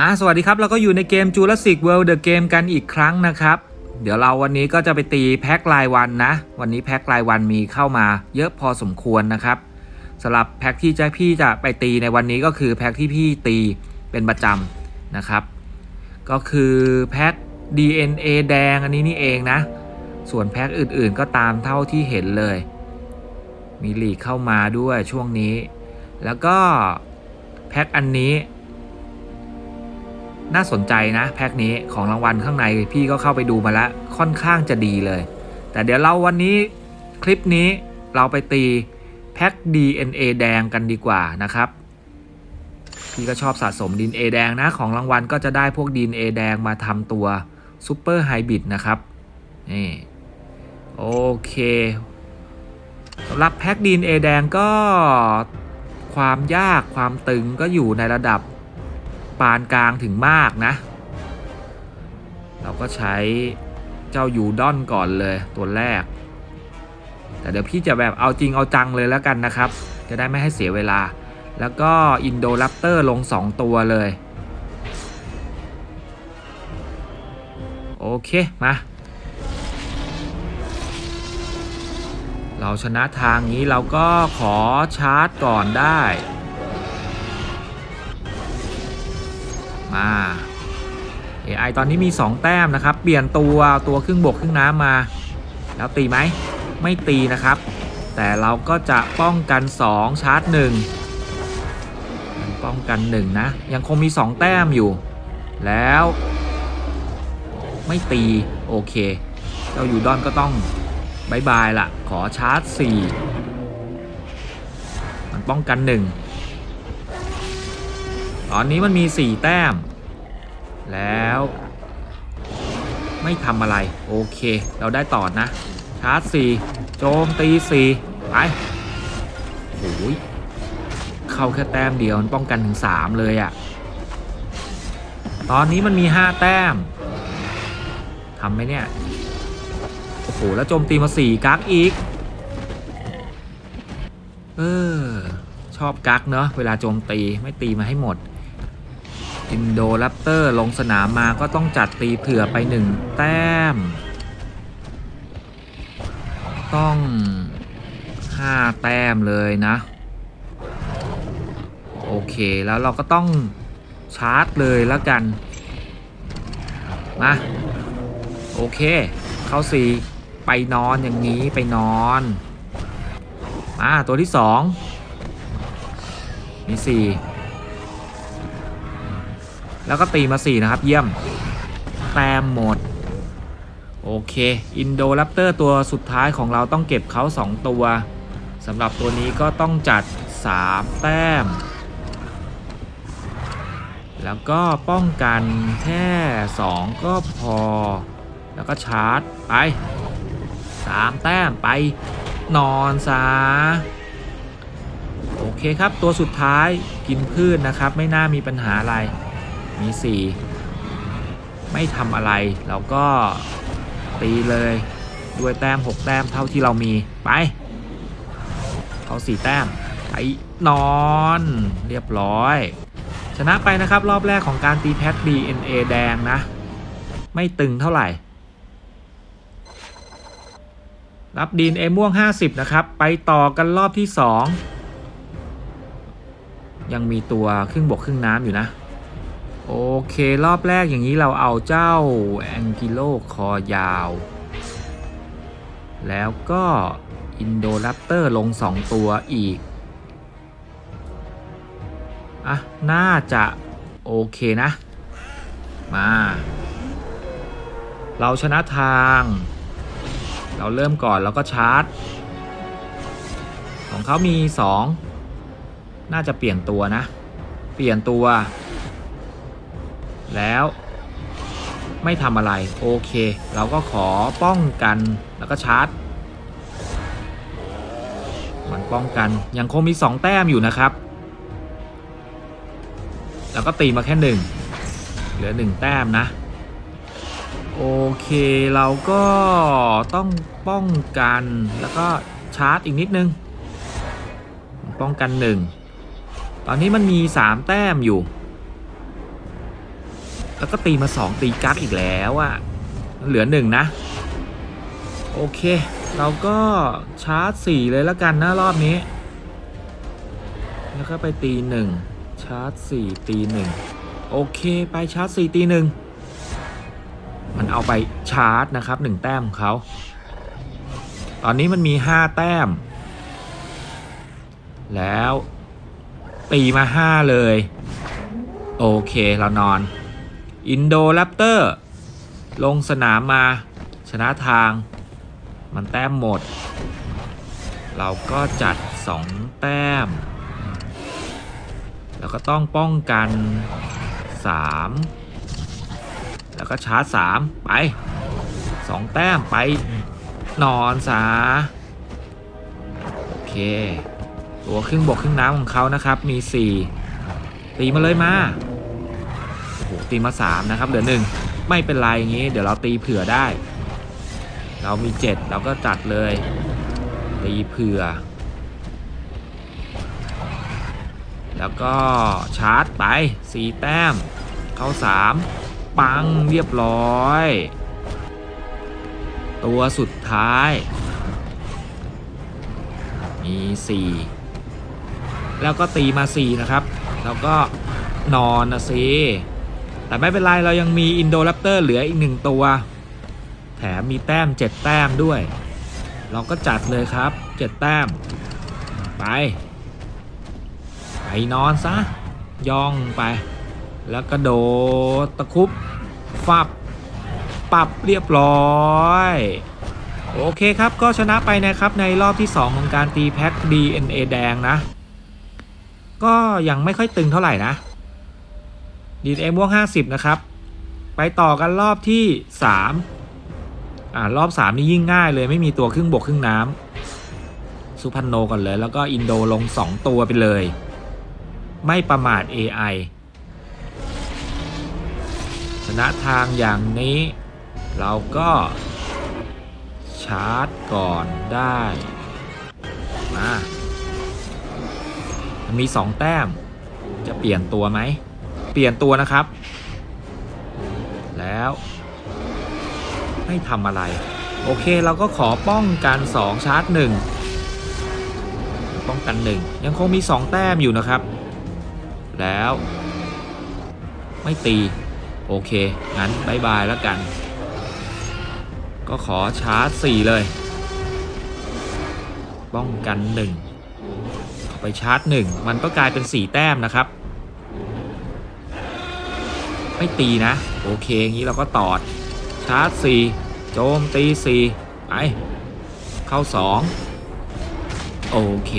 อ่าสวัสดีครับ เราก็อยู่ในเกม Jurassic World The Game กันอีกครั้งนะครับ เดี๋ยวเราวันนี้ก็จะไปตีแพ็ครายวันนะ วันนี้แพ็ครายวันมีเข้ามาเยอะพอสมควรนะครับสำหรับแพ็คที่จะพี่จะไปตีในวันนี้ก็คือแพ็คที่พี่ตีเป็นประจำนะครับ ก็คือแพ็ค DNA แดงอันนี้นี่เองนะ ส่วนแพ็คอื่นๆก็ตามเท่าที่เห็นเลย มีหลีกเข้ามาด้วยช่วงนี้ แล้วก็ แพ็คอันนี้ น่าสนใจนะแพ็คนี้ของรางวัลข้างในพี่ก็เข้าไปดูมาแล้วค่อนข้างจะดีเลย แต่เดี๋ยวเราวันนี้คลิปนี้เราไปตีแพ็ค DNA แดงกันดีกว่านะครับ พี่ก็ชอบสะสม DNA แดงนะของรางวัลก็จะได้พวก DNA แดงมาทำตัวซูเปอร์ไฮบริดนะครับนี่โอเค สำหรับแพ็ค DNA แดงก็ความยากความตึงก็อยู่ในระดับปานกลางถึงมากนะ เราก็ใช้เจ้ายูดอนก่อนเลยตัวแรก แต่เดี๋ยวพี่จะแบบเอาจริงเอาจังเลยแล้วกันนะครับ จะได้ไม่ให้เสียเวลา แล้วก็อินโดรัปเตอร์ลง 2 ตัวเลย โอเค มา เราชนะทางนี้เราก็ขอชาร์จก่อนได้ มา AI ตอนนี้มี 2 แต้มนะครับ เปลี่ยนตัวตัวครึ่งบกครึ่งน้ำมา แล้วตีไหม ไม่ตีนะครับ แต่เราก็จะป้องกัน 2 ชาร์จ 1 ป้องกัน 1 นะ ยังคงมี 2 แต้มอยู่ แล้ว ไม่ตี โอเค เจ้ายูดอนก็ต้อง บายบายละขอชาร์จ 4 มันป้องกัน 1 ตอนนี้มันมี 4 แต้ม แล้ว ไม่ทำอะไร โอเค เราได้ต่อนะ ชาร์จ 4 โจมตี 4 ไปโอ้ยเข้าแค่แต้มเดียว มันป้องกันถึง 3 เลยอะ่ะ ตอนนี้มันมี 5 แต้มทำไหมเนี่ย โอ้โหแล้วโจมตีมา4กักอีก เออ ชอบกักเนาะเวลาโจมตีไม่ตีมาให้หมดอินโดแรปเตอร์ลงสนามมาก็ต้องจัดตีเผื่อไปหนึ่งแต้ม ต้องห้าแต้มเลยนะ โอเคแล้วเราก็ต้องชาร์จเลยแล้วกัน มา โอเค เข้าสี่ ไปนอนอย่างนี้ไปนอนมาตัวที่สองมีสี่แล้วก็ตีมา4นะครับ เยี่ยม แต้มหมด โอเคอินโดแรปเตอร์ตัวสุดท้ายของเราต้องเก็บเขา 2 ตัวสำหรับตัวนี้ก็ต้องจัด 3 แต้ม แล้วก็ป้องกันแค่ 2 ก็พอ แล้วก็ชาร์จ ไป 3 แต้มไปนอนซะโอเคครับตัวสุดท้ายกินพืชนะครับ ไม่น่ามีปัญหาอะไรมี 4 ไม่ทำอะไร เราก็ตีเลยด้วยแต้ม 6 แต้มเท่าที่เรามีไปเขา4 แต้มไปนอนเรียบร้อย ชนะไปนะครับรอบแรกของการตีแพ็ค DNA แดงนะ ไม่ตึงเท่าไหร่ รับดีนเอม่วง 50 นะครับ ไปต่อกันรอบที่ 2 ยังมีตัวครึ่งบกครึ่งน้ำอยู่นะ โอเครอบแรกอย่างนี้เราเอาเจ้าแองกิโลคอยาว แล้วก็อินโดรัปเตอร์ลง 2 ตัวอีก อะ น่าจะ โอเคนะ มา เราชนะทาง เราเริ่มก่อนแล้วก็ชาร์จ ของเขามี 2 น่าจะเปลี่ยนตัวนะ เปลี่ยนตัว แล้วไม่ทำอะไร โอเค เราก็ขอป้องกันแล้วก็ชาร์จ มันป้องกันยังคงมี 2 แต้มอยู่นะครับ แล้วก็ตีมาแค่หนึ่งเหลือ 1 แต้มนะ โอเคเราก็ต้องป้องกันแล้วก็ชาร์จอีกนิดนึง ป้องกันหนึ่งตอนนี้มันมีสามแต้มอยู่ แล้วก็ตีมาสองตีกักอีกแล้วอะเหลือหนึ่งนะ โอเค เราก็ชาร์จสี่เลยแล้วกันนะรอบนี้ แล้วก็ไปตีหนึ่งชาร์จสี่ตีหนึ่งโอเค ไปชาร์จสี่ตีหนึ่ง มันเอาไปชาร์จนะครับหนึ่งแต้มของเขา ตอนนี้มันมีห้าแต้ม แล้วตีมาห้าเลย โอเคเรานอน อินโดแรปเตอร์ ลงสนามมา ชนะทาง มันแต้มหมด เราก็จัด 2 แต้ม แล้วก็ต้องป้องกัน 3 แล้วก็ชาร์จ3ไป2แต้มไปนอนซะโอเค ตัวครึ่งบกครึ่งน้ำของเขานะครับ มี4ตีมาเลยมาโอ้โหตีมา3นะครับเหลือ1ไม่เป็นไรอย่างนี้ เดี๋ยวเราตีเผื่อได้ เรามี7เราก็จัดเลย ตีเผื่อ แล้วก็ชาร์จไป4แต้ม เข้า3 ปังเรียบร้อย ตัวสุดท้าย มี 4 แล้วก็ตีมา 4 นะครับ แล้วก็นอนนะสิแต่ไม่เป็นไร เรายังมีอินโดแรปเตอร์เหลืออีกหนึ่งตัว แถมมีแต้ม 7 แต้มด้วย เราก็จัดเลยครับ 7 แต้ม ไป ไปนอนซะ ย่องไป แล้วก็โดดตะคุบ ฟับปรับเรียบร้อย โอเคครับก็ชนะไปนะครับในรอบที่ 2 ของการตีแพ็ค DNA แดงนะ ก็ยังไม่ค่อยตึงเท่าไหร่นะ DNA ม่วง 50 นะครับ ไปต่อกันรอบที่ 3 อ่ารอบ 3 นี่ยิ่งง่ายเลยไม่มีตัวครึ่งบกครึ่งน้ำสุพรรณโนก่อนเลย แล้วก็อินโดลง 2 ตัวไปเลย ไม่ประมาท AI นะทางอย่างนี้ เราก็ชาร์จก่อนได้มามันมี 2 แต้ม จะเปลี่ยนตัวไหม เปลี่ยนตัวนะครับ แล้ว ไม่ทำอะไร โอเคเราก็ขอป้องกัน 2 ชาร์จ 1 ป้องกัน 1 ยังคงมี 2 แต้มอยู่นะครับ แล้ว ไม่ตี โอเค งั้นบายบายแล้วกัน ก็ขอชาร์จ 4 เลย ป้องกัน 1 เอาไปชาร์จ 1 มันก็กลายเป็น 4 แต้มนะครับ ไม่ตีนะ โอเค งี้เราก็ตอด ชาร์จ 4 โจมตี 4 ไป เข้า 2 โอเค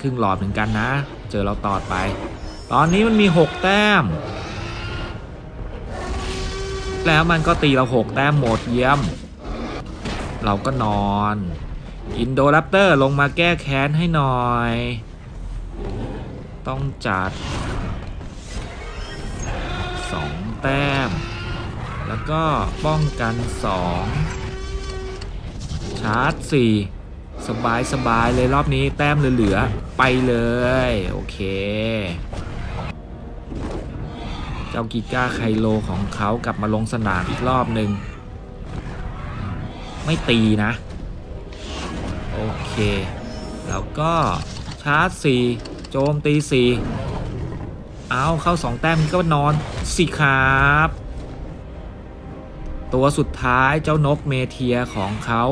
ครึ่งหลอดเหมือนกันนะ เจอเราตอดไป ตอนนี้มันมี 6 แต้ม แล้วมันก็ตีเรา6แต้มหมดเยี่ยม เราก็นอน อินโดแรปเตอร์ลงมาแก้แค้นให้หน่อย ต้องจัด2แต้ม แล้วก็ป้องกัน2ชาร์จ4สบายสบายเลยรอบนี้แต้มเหลือ ๆ ไปเลย โอเค เจ้ากิก้าไคโลของเขากลับมาลงสนามอีกรอบหนึ่งไม่ตีนะ โอเค แล้วก็ชาร์จ4โจมตี4เอาเข้า 2 แต้มก็นอนสิครับ ตัวสุดท้ายเจ้านกเมเทียของเขา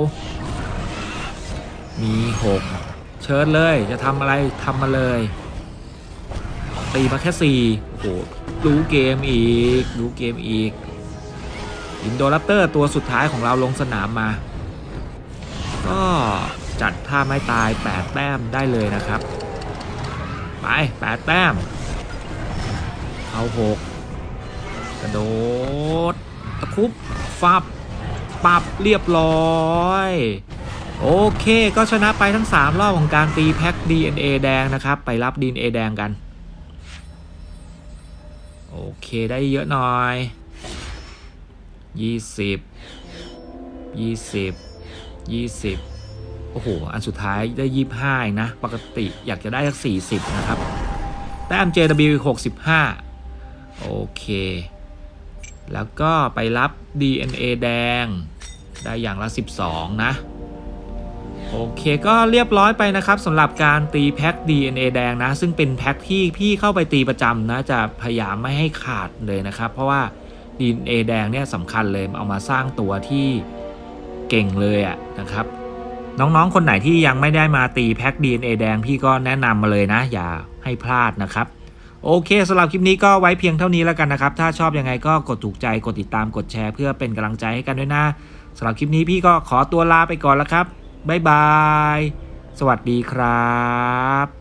มี 6 เชิญเลยจะทำอะไรทำมาเลย ตีมาแค่4โอ้โหรู้เกมอีกรู้เกมอีกอินโดรัปเตอร์ตัวสุดท้ายของเราลงสนามมา ก็จัดท่าไม่ตาย 8 แต้มได้เลยนะครับ ไป 8 แต้ม เอา6กระโดด ตะคุบฟับปรับเรียบร้อย โอเคก็ชนะไปทั้ง 3 รอบของการตีแพ็ค DNA แดงนะครับ ไปรับ DNA แดงกัน โอเคได้เยอะหน่อย20 20 20โอ้โห อันสุดท้ายได้25เองนะ ปกติอยากจะได้สัก40นะครับ แต้ม JW 65โอเค แล้วก็ไปรับ DNA แดง ได้อย่างละ12นะ โอเคก็เรียบร้อยไปนะครับสำหรับการตีแพ็ค DNA แดงนะ ซึ่งเป็นแพ็คที่พี่เข้าไปตีประจำนะ จะพยายามไม่ให้ขาดเลยนะครับ เพราะว่า DNA แดงเนี่ยสำคัญเลยเอามาสร้างตัวที่เก่งเลยอะนะครับ น้องๆคนไหนที่ยังไม่ได้มาตีแพ็ค DNA แดงพี่ก็แนะนำมาเลยนะ อย่าให้พลาดนะครับโอเคสำหรับคลิปนี้ก็ไว้เพียงเท่านี้แล้วกันนะครับ ถ้าชอบยังไงก็กดถูกใจกดติดตามกดแชร์ เพื่อเป็นกำลังใจให้กันด้วยนะสำหรับคลิปนี้พี่ก็ขอตัวลาไปก่อนแล้วครับ บ๊ายบาย สวัสดีครับ